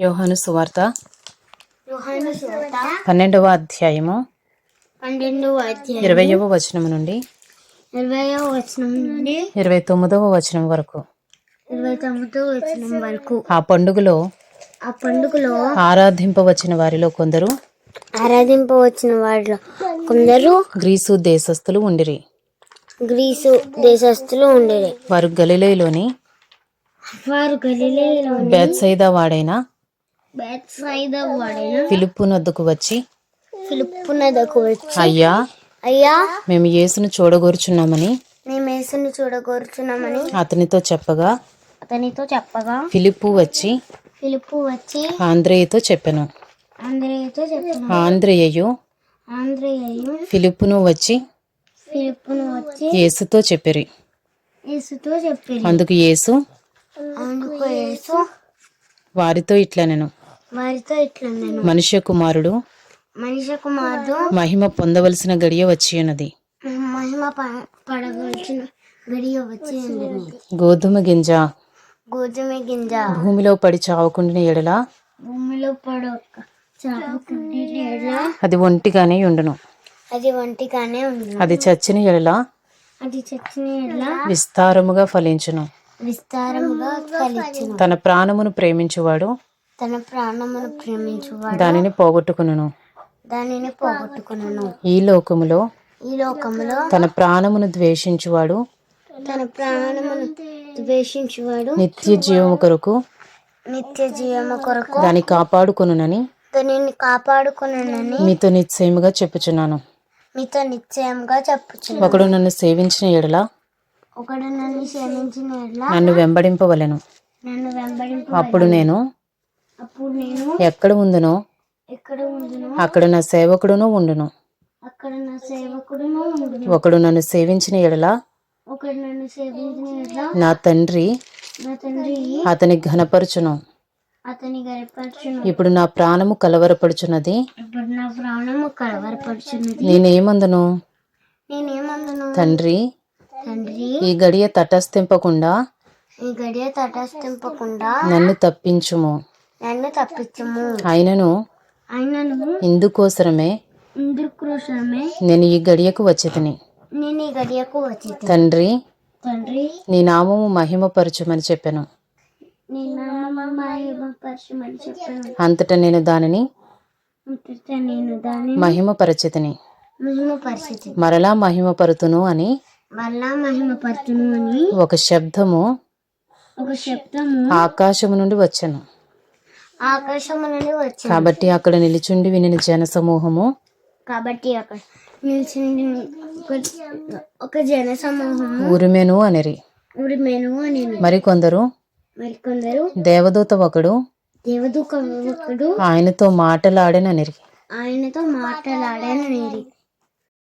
యోహాను సువార్త పన్నెండవ అధ్యాయము పన్నెండవ అధ్యాయం ఇరవయవ వచనం నుండి ఇరవయవ వచనం నుండి ఇరవై తొమ్మిదవ వచనం వరకు. ఇరవై తొమ్మిదవ వచనం వరకు. ఆ పండుగలో ఆ పండుగలో ఆరాధింపవచ్చిన వారిలో కొందరు ఆరాధింపవచ్చిన వారిలో కొందరు గ్రీసు దేశస్థులు ఉండిరి. గ్రీసు దేశస్థులు ఉండేది వారు గలిలేలోని వారు గలిలేలో బేత్సైదా వాడైన బేత్సైద వాడైన ఫిలిప్పు నద్దుకు వచ్చి ఫిలిప్పు నదకు వచ్చి అయ్యా అయ్యా మేము యేసును చూడగోరుచున్నామని మేము యేసుని చూడగోరుచున్నామని అతనితో చెప్పగా అతనితో చెప్పగా ఫిలిప్పు వచ్చి ఫిలిప్పు వచ్చి ఆంద్రేయతో చెప్పెను. ఆంధ్రేయతో చెప్పిన. ఆంద్రేయు ఆంధ్రేయు ఫిలిప్పును వచ్చి ఫిలిప్పును వచ్చి యేసుతో చెప్పిరి. యేసుతో చెప్పిరి. అందుకు యేసు అందుకు యేసు వారితో ఇట్లా నేను వారితో నేను మనుష్య కుమారుడు మనిషి కుమారుడు మహిమ పొందవలసిన గడియ వచ్చి ఉన్నది. మహిమ పడవలసిన గడియ వచ్చి గోధుమ గింజ గోధుమ గింజ భూమిలో పడి చావకుండిన ఎడల భూమిలో పడక అది ఒంటిగానే ఉండును. అది వంటిగానే ఉంది అది చచ్చిన ఎడల అది చచ్చిన ఎడ్ల విస్తారముగా ఫలించును. విస్తారముగా ఫలించును. తన ప్రాణమును ప్రేమించువాడు తన ప్రాణమును ప్రేమించువాడు. దానిని పోగొట్టుకును దానిని పోగొట్టుకును ఈ లోకములో ఈ లోకములో తన ప్రాణమును ద్వేషించువాడు. తన ప్రాణమును ద్వేషించువాడు. నిత్య జీవము కొరకు నిత్య జీవము కొరకు దాన్ని కాపాడుకొనునని దానిని కాపాడుకునని మీతో నిశ్చయముగా చెప్పుచున్నాను. మీతో నిశ్చయంగా చెప్పుచు ఒకడు నన్ను సేవించిన ఎడల ఒకడు నన్ను క్షమించిన ఎడ్ల నన్ను వెంబడింపవలెను. నన్ను వెంబడింపు అప్పుడు నేను ఎక్కడ ఉందునో? ఉండును. అక్కడ నా సేవకుడును ఉండును. ఒకడు నన్ను సేవించిన ఎడల? నా తండ్రి అతని ఘనపరచును. ఇప్పుడు నా ప్రాణము కలవరపడుచున్నది? నేనేమందును? తండ్రి ఈ గడియ తటస్థింపకుండా ఈ గడియ తటస్థింపకుండా నన్ను తప్పించుము. నన్ను తప్పించము. అయినను అయినను ఇందుకోసరమే నేను ఈ గడియకు వచ్చేతిని. నేను ఈ గడియకు వచ్చి తండ్రి తండ్రి నీ నామము మహిమపరచుమని చెప్పాను. నీ నామమహిమ పరచమని చెప్పాను. అంతటా నేను దానిని అంతటా నేను మహిమపరచితిని. మరలా మహిమపరుతును అని వల్ల మహిమ పరుతును అని ఒక శబ్దము ఒక శబ్దము ఆకాశము నుండి వచ్చెను. నుండి వచ్చింది కాబట్టి అక్కడ నిలిచుండి వినిన జన సమూహము కాబట్టి అక్కడ నిలిచింది ఒక- జన సమూహము ఉరిమెను అనిరి. ఊరి మెను అని మరికొందరు. మరికొందరు. దేవదూత ఒకడు. దేవదూత ఒకడు. ఆయనతో మాటలాడననిరి. ఆయనతో మాట్లాడాననేది